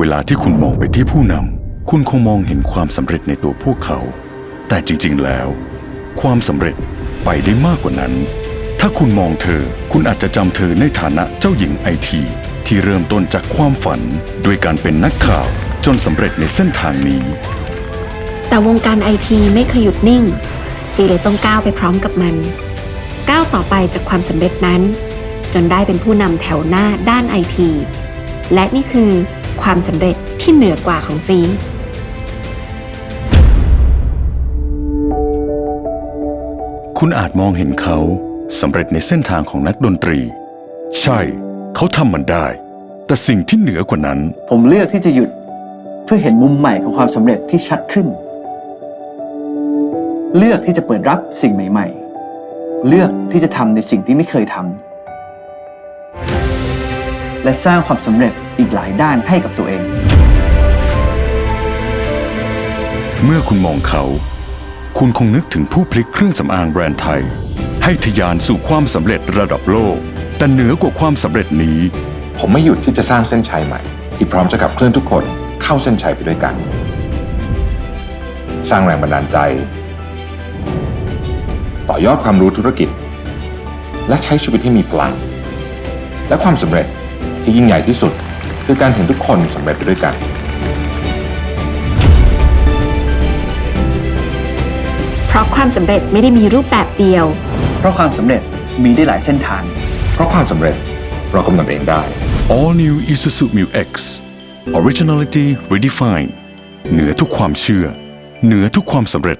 เวลาที่คุณมองไปที่ผู้นำคุณคงมองเห็นความสำเร็จในตัวพวกเขา แต่จริง ๆ แล้ว ความสำเร็จไปได้มากกว่านั้น ถ้าคุณมองเธอ คุณอาจจะจำเธอในฐานะเจ้าหญิงไอที ที่เริ่มต้นจากความฝันด้วยการเป็นนักข่าวจนสำเร็จในเส้นทางนี้ แต่วงการไอทีไม่เคยหยุดนิ่งซีเลยต้องก้าวไปพร้อมกับมัน ก้าวต่อไปจากความสำเร็จนั้น จนได้เป็นผู้นำแถวหน้าด้านไอที และนี่คือ ความสำเร็จที่เหนือกว่าของซีคุณอาจมองเห็นเขาสำเร็จในเส้นทางของนักดนตรี ใช่ เขาทำมันได้ แต่สิ่งที่เหนือกว่านั้น ผมเลือกที่จะหยุดเพื่อเห็นมุมใหม่ของความสำเร็จที่ชัดขึ้น เลือกที่จะเปิดรับสิ่งใหม่ ๆ เลือกที่จะทำในสิ่งที่ไม่เคยทำ และสร้างความสำเร็จอีกหลายด้านให้กับตัวเอง เมื่อคุณมองเขา คุณคงนึกถึงผู้พลิกเครื่องสำอางแบรนด์ไทย ให้ทะยานสู่ความสำเร็จระดับโลก แต่เหนือกว่าความสำเร็จนี้ ผมไม่หยุดที่จะสร้างเส้นชัยใหม่ ที่พร้อมจะขับเคลื่อนทุกคนเข้าเส้นชัยไปด้วยกัน สร้างแรงบันดาลใจ ต่อยอดความรู้ธุรกิจ และใช้ชีวิตที่มีพลัง และความสำเร็จ ที่ยิ่งใหญ่ที่สุด คือการเห็นทุกคนสำเร็จไปด้วยกัน เพราะความสำเร็จไม่ได้มีรูปแบบเดียว เพราะความสำเร็จมีได้หลายเส้นทาง เพราะความสำเร็จเรากำหนดเองได้ All New Isuzu Mu X Originality Redefined เหนือทุกความเชื่อ เหนือทุกความสำเร็จ